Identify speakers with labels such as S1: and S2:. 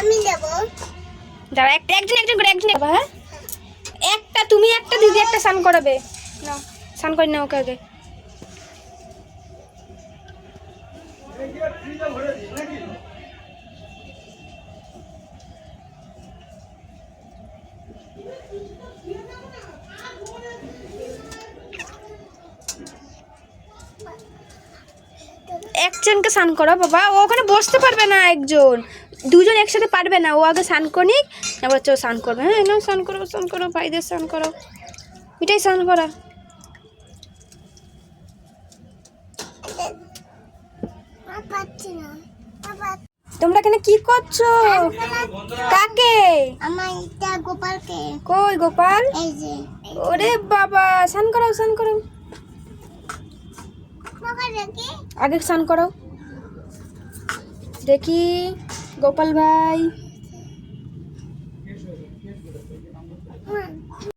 S1: আমি দেব
S2: দাঁড়া একটা একজন একজন করে, একজন বাবা হ্যাঁ? একটা, তুমি একটা, দিদি একটা স্নান করাবে। না স্নান করে নাও ওকে আগে। একজনকে স্নান করো বাবা। ও ওখানে বসতে পারবে না একজন। দুজন একসাথে পারবে না। ও আগে স্নান করে নিক তারপর হচ্ছে ও স্নান করবে। হ্যাঁ না স্নান করো স্নান করো ভাইদের স্নান করো। মিটাই স্নান করা। তোমরা এখানে কি করছ? কাকে?
S1: আমার এটা গোপালকে।
S2: কই গোপাল? ওরে বাবা স্নান করো স্নান
S1: দেখি
S2: আগে স্নান করো। দেখি গোপাল ভাই।